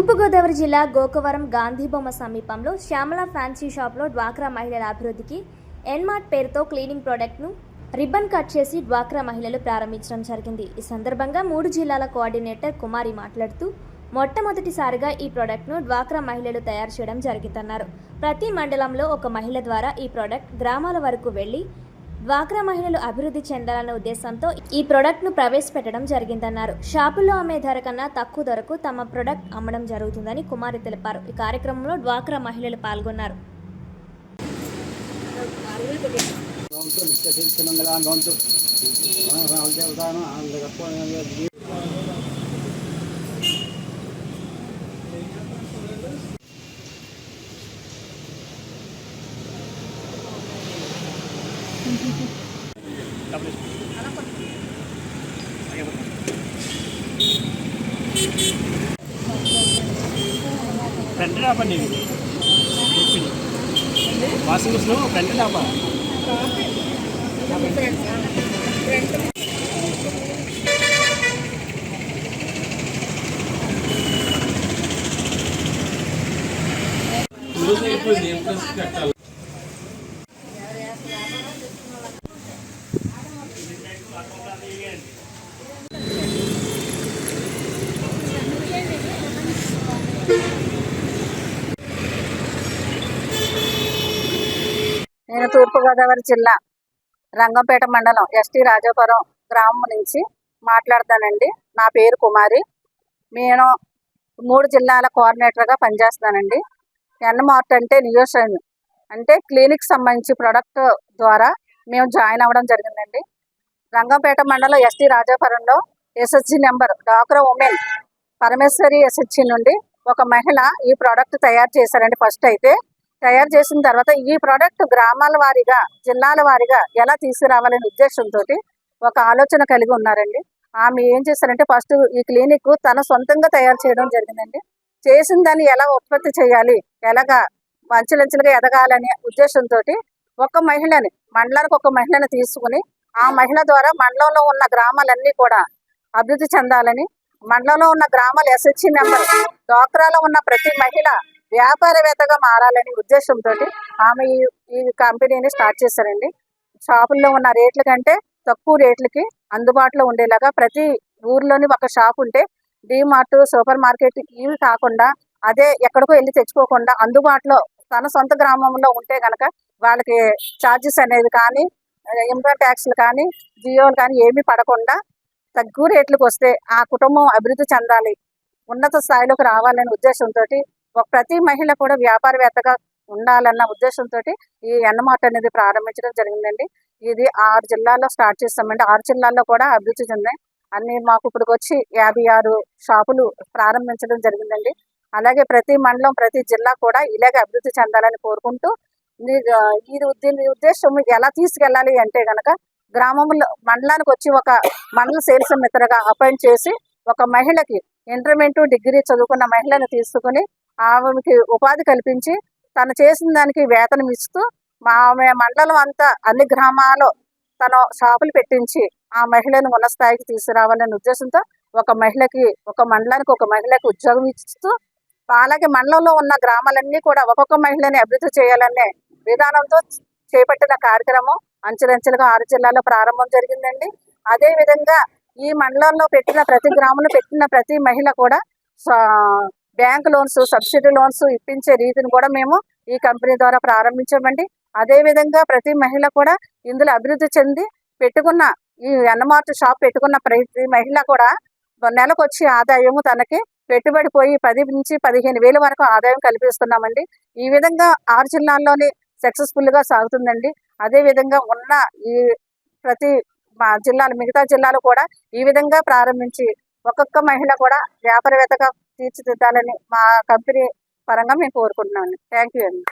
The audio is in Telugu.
తూర్పుగోదావరి జిల్లా గోకవరం గాంధీబొమ్మ సమీపంలో శ్యామల ఫ్యాన్సీ షాప్లో డ్వాక్రా మహిళల అభివృద్ధికి ఎన్మార్ట్ పేరుతో క్లీనింగ్ ప్రోడక్ట్ను రిబ్బన్ కట్ చేసి డ్వాక్రా మహిళలు ప్రారంభించడం జరిగింది. ఈ సందర్భంగా మూడు జిల్లాల కోఆర్డినేటర్ కుమారి మాట్లాడుతూ మొట్టమొదటిసారిగా ఈ ప్రోడక్ట్ను డ్వాక్రా మహిళలు తయారు చేయడం జరిగిందన్నారు. ప్రతి మండలంలో ఒక మహిళ ద్వారా ఈ ప్రోడక్ట్ గ్రామాల వరకు వెళ్ళి డ్వాక్రా మహిళలు అభివృద్ధి చెందాలన్న ఉద్దేశంతో ఈ ప్రోడక్ట్ను ప్రవేశపెట్టడం జరిగిందన్నారు. షాపుల్లో అమ్మే ధర కన్నా తక్కువ ధరకు తమ ప్రోడక్ట్ అమ్మడం జరుగుతుందని కుమారి తెలిపారు. ఈ కార్యక్రమంలో డ్వాక్రా మహిళలు పాల్గొన్నారు. ఫ్రంట్ టాప్ అండి వాషింగ్ మిషన్ ఫ్రంట్ కట్టాలి? నేను తూర్పుగోదావరి జిల్లా రంగంపేట మండలం ఎస్టీ రాజాపురం గ్రామం నుంచి మాట్లాడతానండి. నా పేరు కుమారి. నేను మూడు జిల్లాల కోఆర్డినేటర్గా పనిచేస్తానండి ఎన్మార్ట్ అంటే నియోషన్ అంటే క్లినిక్ సంబంధించి ప్రొడక్ట్ ద్వారా మేము జాయిన్ అవ్వడం జరిగిందండి. రంగంపేట మండలం ఎస్టీ రాజాపురంలో ఎస్ఎస్జి నెంబర్ డాక్రా ఉమెన్ పరమేశ్వరి ఎస్హెచ్జి నుండి ఒక మహిళ ఈ ప్రోడక్ట్ తయారు చేశారండి ఫస్ట్ అయితే. తయారు చేసిన తర్వాత ఈ ప్రోడక్ట్ గ్రామాల వారీగా జిల్లాల వారీగా ఎలా తీసుకురావాలనే ఉద్దేశంతో ఒక ఆలోచన కలిగి ఉన్నారండి. ఆమె ఏం చేశారంటే ఫస్ట్ ఈ క్లినిక్ తన సొంతంగా తయారు చేయడం జరిగిందండి. చేసిన దాన్ని ఎలా ఉత్పత్తి చేయాలి ఎలాగా మంచులంచులుగా ఎదగాలనే ఉద్దేశంతో ఒక మహిళని మండలానికి ఒక మహిళని తీసుకుని ఆ మహిళ ద్వారా మండలంలో ఉన్న గ్రామాలన్నీ కూడా అభివృద్ధి చెందాలని మండలంలో ఉన్న గ్రామాల ఎస్హెచ్సి నెంబర్ డోక్రాలో ఉన్న ప్రతి మహిళ వ్యాపారవేత్తగా మారాలనే ఉద్దేశంతో ఆమె ఈ ఈ కంపెనీని స్టార్ట్ చేశారండి. షాపుల్లో ఉన్న రేట్ల కంటే తక్కువ రేట్లకి అందుబాటులో ఉండేలాగా ప్రతి ఊర్లోని ఒక షాప్ ఉంటే మార్ట్ సూపర్ మార్కెట్ ఇవి కాకుండా అదే ఎక్కడికో వెళ్ళి తెచ్చుకోకుండా అందుబాటులో తన సొంత గ్రామంలో ఉంటే గనక వాళ్ళకి ఛార్జెస్ అనేది కానీ ఇన్కమ్ ట్యాక్స్లు కానీ జియోలు కానీ ఏమీ పడకుండా తక్కువ రేట్లకు వస్తే ఆ కుటుంబం అభివృద్ధి చెందాలి ఉన్నత స్థాయిలోకి రావాలనే ఉద్దేశంతో ప్రతి మహిళ కూడా వ్యాపారవేత్తగా ఉండాలన్న ఉద్దేశంతో ఈ ఎన్నమాట అనేది ప్రారంభించడం జరిగిందండి. ఇది ఆరు జిల్లాల్లో స్టార్ట్ చేస్తామండి. ఆరు జిల్లాల్లో కూడా అభివృద్ధి చెందాయి. అన్ని మాకు ఇప్పుడు వచ్చి యాభై ఆరు షాపులు ప్రారంభించడం జరిగిందండి. అలాగే ప్రతి మండలం ప్రతి జిల్లా కూడా ఇలాగే అభివృద్ధి చెందాలని కోరుకుంటూ ఇది దీని ఉద్దేశం ఎలా తీసుకెళ్ళాలి అంటే గనక గ్రామంలో మండలానికి వచ్చి ఒక మండల సేల్స్ మిత్రగా అపాయింట్ చేసి ఒక మహిళకి ఇంటర్మీడియట్ డిగ్రీ చదువుకున్న మహిళను తీసుకుని ఆమెకి ఉపాధి కల్పించి తను చేసిన దానికి వేతనం ఇస్తూ మా ఆమె మండలం అంతా అన్ని గ్రామాల్లో తన షాపులు పెట్టించి ఆ మహిళను ఉన్న స్థాయికి తీసుకురావాలనే ఉద్దేశంతో ఒక మహిళకి ఒక మండలానికి ఒక మహిళకి ఉద్యోగం ఇస్తూ అలాగే మండలంలో ఉన్న గ్రామాలన్నీ కూడా ఒక్కొక్క మహిళని అభివృద్ధి చేయాలనే విధానంతో చేపట్టిన కార్యక్రమం అంచెలంచెలుగా ఆరు జిల్లాల్లో ప్రారంభం జరిగిందండి. అదే విధంగా ఈ మండలంలో పెట్టిన ప్రతి గ్రామంలో పెట్టిన ప్రతి మహిళ కూడా బ్యాంక్ లోన్స్ సబ్సిడీ లోన్స్ ఇప్పించే రీతిని కూడా మేము ఈ కంపెనీ ద్వారా ప్రారంభించామండి. అదే విధంగా ప్రతి మహిళ కూడా ఇందులో అభివృద్ధి చెంది పెట్టుకున్న ఈ ఎన్నమార్ట్ షాప్ పెట్టుకున్న ప్రతి మహిళ కూడా నెలకు వచ్చి ఆదాయము తనకి పెట్టుబడి పోయి పది నుంచి పదిహేను వేల వరకు ఆదాయం కల్పిస్తున్నామండి. ఈ విధంగా ఆరు జిల్లాల్లోనే సక్సెస్ఫుల్గా సాగుతుందండి. అదే విధంగా ఉన్న ఈ ప్రతి మా జిల్లాలు మిగతా జిల్లాలు కూడా ఈ విధంగా ప్రారంభించి ఒక్కొక్క మహిళ కూడా వ్యాపారవేత్తగా తీర్చిదిద్దాలని మా కంపెనీ పరంగా మేము కోరుకుంటున్నాం థ్యాంక్ యూ అండి